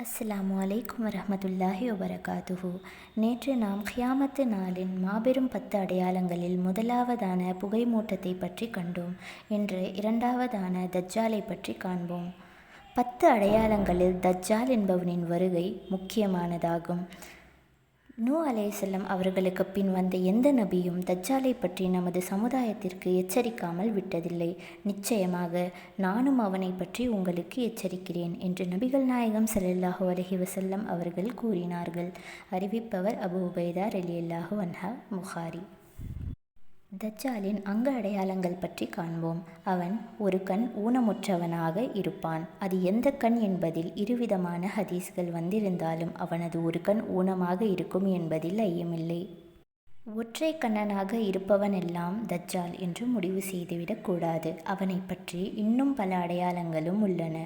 அஸ்ஸலாமு அலைக்கும் வரமத்துல்லாஹி வபரகாத்துஹு. நேற்று நாம் ஹியாமத்து நாளின் மாபெரும் பத்து அடையாளங்களில் முதலாவதான புகைமூட்டத்தை பற்றி கண்டோம். இன்று இரண்டாவதான தஜ்ஜாலை பற்றி காண்போம். பத்து அடையாளங்களில் தஜ்ஜால் என்பவனின் வருகை முக்கியமானதாகும். நூ அலேசல்லம் அவர்களுக்கு பின் வந்த எந்த நபியும் தஜ்ஜாலை பற்றி நமது சமுதாயத்திற்கு எச்சரிக்காமல் விட்டதில்லை. நிச்சயமாக நானும் அவனை பற்றி உங்களுக்கு எச்சரிக்கிறேன் என்று நபிகள் நாயகம் ஸல்லல்லாஹு அலஹி வசல்லம் அவர்கள் கூறினார்கள். அறிவிப்பவர் அபு உபைதா ரலியல்லாஹு அன்ஹா முஹாரி தஜ்ஜாலின் அங்க அடையாளங்கள் பற்றி காண்போம். அவன் ஒரு கண் ஊனமுற்றவனாக இருப்பான். அது எந்த கண் என்பதில் இருவிதமான ஹதீஸ்கள் வந்திருந்தாலும் அவனது ஒரு கண் ஊனமாக இருக்கும் என்பதில் ஐயமில்லை. ஒற்றை கண்ணனாக இருப்பவனெல்லாம் தஜ்ஜால் என்று முடிவு செய்துவிடக்கூடாது அவனை பற்றி இன்னும் பல அடையாளங்களும் உள்ளன.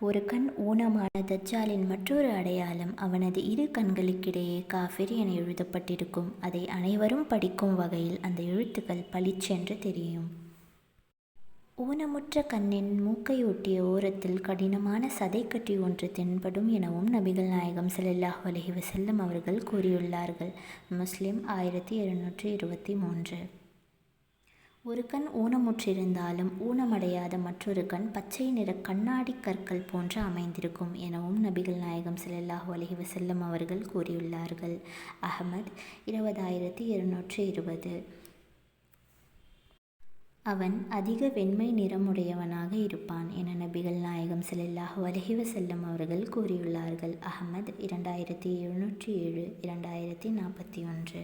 ஒரு கண் ஊனமான தஜ்ஜாலின் மற்றொரு அடையாளம் அவனது இரு கண்களுக்கிடையே காஃபிர் என எழுதப்பட்டிருக்கும். அதை அனைவரும் படிக்கும் வகையில் அந்த எழுத்துக்கள் பளிச்சென்று தெரியும். ஊனமுற்ற கண்ணின் மூக்கையொட்டிய ஓரத்தில் கடினமான சதைக்கட்டி ஒன்று தென்படும் எனவும் நபிகள் நாயகம் ஸல்லல்லாஹு அலஹி வசல்லம் அவர்கள் கூறியுள்ளார்கள். முஸ்லிம் ஆயிரத்தி இருநூற்றி இருபத்தி மூன்று. ஒரு கண் ஊனமுற்றிருந்தாலும் ஊனமடையாத மற்றொரு கண் பச்சை நிற கண்ணாடி கற்கள் போன்று அமைந்திருக்கும் எனவும் நபிகள் நாயகம் ஸல்லல்லாஹு அலஹி வசல்லம் அவர்கள் கூறியுள்ளார்கள். அஹமத் இருபதாயிரத்தி இருநூற்றி இருபது. அவன் அதிக வெண்மை நிறமுடையவனாக இருப்பான் என நபிகள் நாயகம் செல்லல்லாஹ் அலைஹி வசல்லம் அவர்கள் கூறியுள்ளார்கள். அகமது இரண்டாயிரத்தி எழுநூற்றி ஏழு இரண்டாயிரத்தி நாற்பத்தி ஒன்று.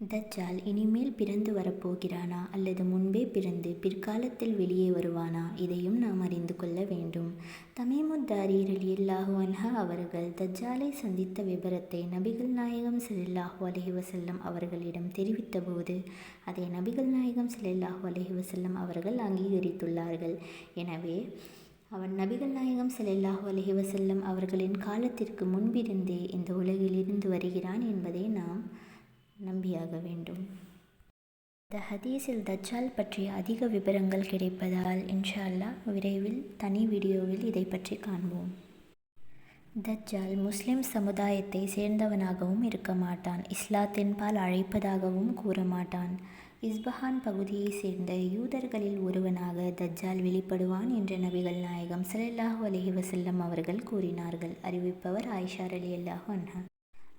தஜ்ஜால் இனிமேல் பிறந்து வரப்போகிறானா அல்லது முன்பே பிறந்து பிற்காலத்தில் வெளியே வருவானா? இதையும் நாம் அறிந்து கொள்ள வேண்டும். தமீமுத்தாரி ரலியல்லாஹு அன்ஹா அவர்கள் தஜ்ஜாலை சந்தித்த விபரத்தை நபிகள் நாயகம் செல்லாஹு அலஹி வசல்லம் அவர்களிடம் தெரிவித்தபோது அதை நபிகள் நாயகம் செல்லாஹு அலஹி வசல்லம் அவர்கள் அங்கீகரித்துள்ளார்கள். எனவே அவன் நபிகள் நாயகம் செல்லாஹு அலஹி வசல்லம் அவர்களின் காலத்திற்கு முன்பிருந்தே இந்த உலகில் இருந்து வருகிறான் என்பதை நாம் நம்பியாக வேண்டும். இந்த ஹதீஸில் தஜ்ஜால் பற்றிய அதிக விவரங்கள் கிடைப்பதால் இன்ஷா அல்லாஹ் விரைவில் தனி வீடியோவில் இதை பற்றி காண்போம். தஜ்ஜால் முஸ்லிம் சமுதாயத்தை சேர்ந்தவனாகவும் இருக்க மாட்டான். இஸ்லாத்தின்பால் அழைப்பதாகவும் கூற மாட்டான். இஸ்பஹான் பகுதியை சேர்ந்த யூதர்களில் ஒருவனாக தஜ்ஜால் வெளிப்படுவான் என்று நபிகள் நாயகம் ஸல்லல்லாஹு அலஹி வசல்லம் அவர்கள் கூறினார்கள். அறிவிப்பவர் ஆயிஷார் அலி ரலியல்லாஹு அன்ஹா.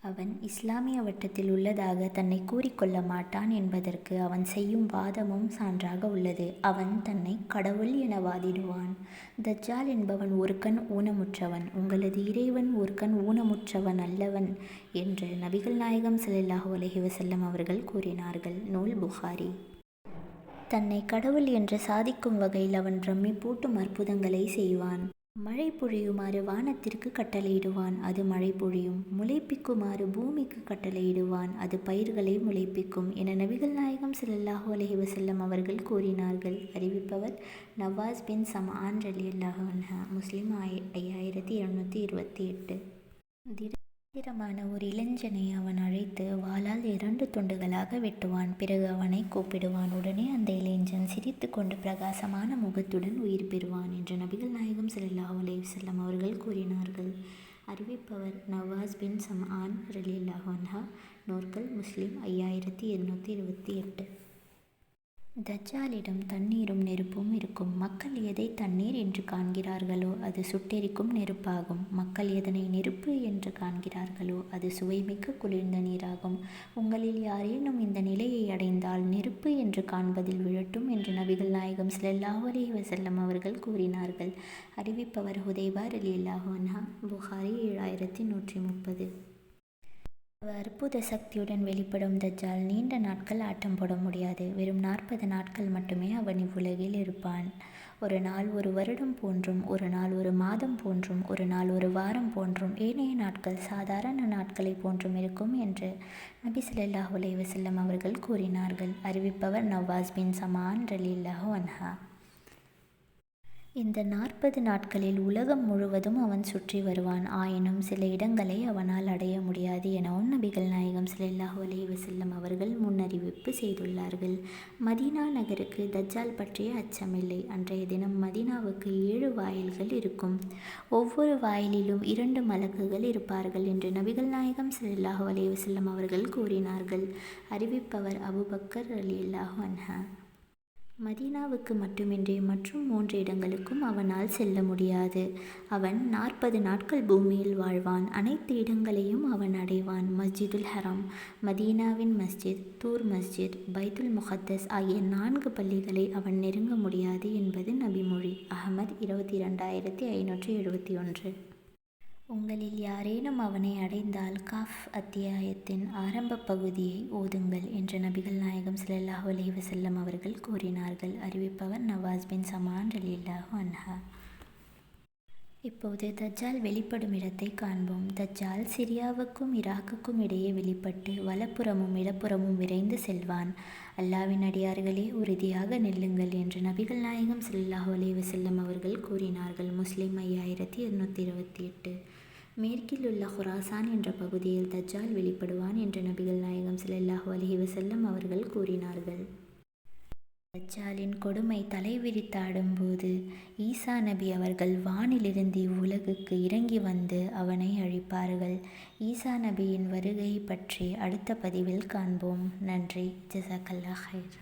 அவன் இஸ்லாமிய வட்டத்தில் உள்ளதாக தன்னை கூறிக்கொள்ள மாட்டான் என்பதற்கு அவன் செய்யும் வாதமும் சான்றாக உள்ளது. அவன் தன்னை கடவுள் என வாதிடுவான். தஜ்ஜால் என்பவன் ஒரு கண் ஊனமுற்றவன். உங்களது இறைவன் ஒரு கண் ஊனமுற்றவன் அல்லவன் என்று நபிகள் நாயகம் ஸல்லல்லாஹு அலஹி வசல்லம் அவர்கள் கூறினார்கள். நூல் புகாரி. தன்னை கடவுள் என்று சாதிக்கும் வகையில் அவன் ரம்மி பூட்டும் அற்புதங்களை செய்வான். மழை பொழியுமாறு வானத்திற்கு கட்டளையிடுவான். அது மழை பொழியும். முளைப்பிக்குமாறு பூமிக்கு கட்டளையிடுவான். அது பயிர்களை முளைப்பிக்கும் என நபிகள் நாயகம் ஸல்லல்லாஹு அலஹி வசல்லம் அவர்கள் கூறினார்கள். அறிவிப்பவர் நவாஸ் பின் சமான் ரலி அல்லாஹ் முஸ்லீம் ஆய ஐயாயிரத்தி எழுநூற்றி இருபத்தி எட்டு. திடமான ஒரு இளைஞனை அவன் அழைத்து வாளால் இரண்டு துண்டுகளாக வெட்டுவான். பிறகு அவனை கூப்பிடுவான். உடனே அந்த இளைஞன் சிரித்து கொண்டு பிரகாசமான முகத்துடன் உயிர் பெறுவான் என்று நபிகள் நாயகம் ஸல்லல்லாஹு அலே செல்லம் அவர்கள் கூறினார்கள். அறிவிப்பவர் நவாஸ் பின் சம்ஆன் ரலியல்லாஹு அன்ஹா நோர்கள் முஸ்லீம் ஐயாயிரத்தி எழுநூற்றி இருபத்தி எட்டு. தஜ்ஜாலிடம் தண்ணீரும் நெருப்பும் இருக்கும். மக்கள் எதை தண்ணீர் என்று காண்கிறார்களோ அது சுட்டெரிக்கும் நெருப்பாகும். மக்கள் எதனை நெருப்பு என்று காண்கிறார்களோ அது சுவைமிக்க குளிர்ந்த நீராகும். உங்களில் யாரேனும் இந்த நிலையை அடைந்தால் நெருப்பு என்று காண்பதில் விழட்டும் என்று நபிகள் நாயகம் ஸல்லல்லாஹு வசல்லம் அவர்கள் கூறினார்கள். அறிவிப்பவர் ஹுதைபா அலி அன்ஹா. புகாரி ஏழாயிரத்தி நூற்றி முப்பது. அற்புத சக்தியுடன் வெளிப்படும் தஜ்ஜால் நீண்ட நாட்கள் ஆட்டம் போட முடியாது. வெறும் நாற்பது நாட்கள் மட்டுமே அவன் இவ்வுலகில் இருப்பான். ஒரு நாள் ஒரு வருடம் போன்றும் ஒரு நாள் ஒரு மாதம் போன்றும் ஒரு நாள் ஒரு வாரம் போன்றும் ஏனைய நாட்கள் சாதாரண நாட்களை போன்றும் இருக்கும் என்று நபி ஸல்லல்லாஹு உலைவசல்லம் அவர்கள் கூறினார்கள். அறிவிப்பவர் நவாஸ் பின் சமான் ரலியல்லாஹு அன்ஹா. இந்த நாற்பது நாட்களில் உலகம் முழுவதும் அவன் சுற்றி வருவான். ஆயினும் சில இடங்களை அவனால் அடைய முடியாது எனவும் நபிகள் நாயகம் ஸல்லல்லாஹு அலைஹி வஸல்லம் அவர்கள் முன்னறிவிப்பு செய்துள்ளார்கள். மதீனா நகருக்கு தஜ்ஜால் பற்றிய அச்சமில்லை. அன்றைய தினம் மதீனாவுக்கு ஏழு வாயில்கள் இருக்கும். ஒவ்வொரு வாயிலிலும் இரண்டு மலக்குகள் இருப்பார்கள் என்று நபிகள் நாயகம் ஸல்லல்லாஹு அலைஹி வஸல்லம் அவர்கள் கூறினார்கள். அறிவிப்பவர் அபுபக்கர் ரலியல்லாஹு அன்ஹா. மதீனாவுக்கு மட்டுமின்றி மற்றும் மூன்று இடங்களுக்கும் அவனால் செல்ல முடியாது. அவன் நாற்பது நாட்கள் பூமியில் வாழ்வான். அனைத்து இடங்களையும் அவன் அடைவான். மஸ்ஜிதுல் ஹரம் மதீனாவின் மஸ்ஜித் தூர் மஸ்ஜித் பைத்துல் முகத்தஸ் ஆகிய நான்கு பள்ளிகளை அவன் நெருங்க முடியாது என்பது நபிமொழி. அகமது இருபத்தி ரெண்டாயிரத்தி ஐநூற்றி எழுபத்தி ஒன்று. உங்களில் யாரேனும் அவனை அடைந்தால் காஃப் அத்தியாயத்தின் ஆரம்ப பகுதியை ஓதுங்கள் என்று நபிகள் நாயகம் ஸல்லல்லாஹு அலைஹி வசல்லம் அவர்கள் கூறினார்கள். அறிவிப்பவர் நவாஸ் பின் சமான் ரலியல்லாஹு அன்ஹா. இப்போது தஜ்ஜால் வெளிப்படும் இடத்தை காண்போம். தஜ்ஜால் சிரியாவுக்கும் ஈராக்குக்கும் இடையே வெளிப்பட்டு வலப்புறமும் இடப்புறமும் விரைந்து செல்வான். அல்லாவின் அடியார்களே உறுதியாக நெல்லுங்கள் என்று நபிகள் நாயகம் சல்லாஹ் அலைஹி வஸல்லம் அவர்கள் கூறினார்கள். முஸ்லிம் ஐயாயிரத்தி இருநூற்றி இருபத்தி எட்டு மேற்கில் உள்ள ஹுராசான் என்ற பகுதியில் தஜ்ஜால் வெளிப்படுவான் என்று நபிகள் நாயகம் ஸல்லல்லாஹு அலைஹி வசல்லம் அவர்கள் கூறினார்கள். தஜ்ஜாலின் கொடுமை தலைவிரித்தாடும்போது ஈசா நபி அவர்கள் வானிலிருந்து இவ்வுலகுக்கு இறங்கி வந்து அவனை அழிப்பார்கள். ஈசா நபியின் வருகை பற்றி அடுத்த பதிவில் காண்போம். நன்றி. ஜசகல்லா ஹைர்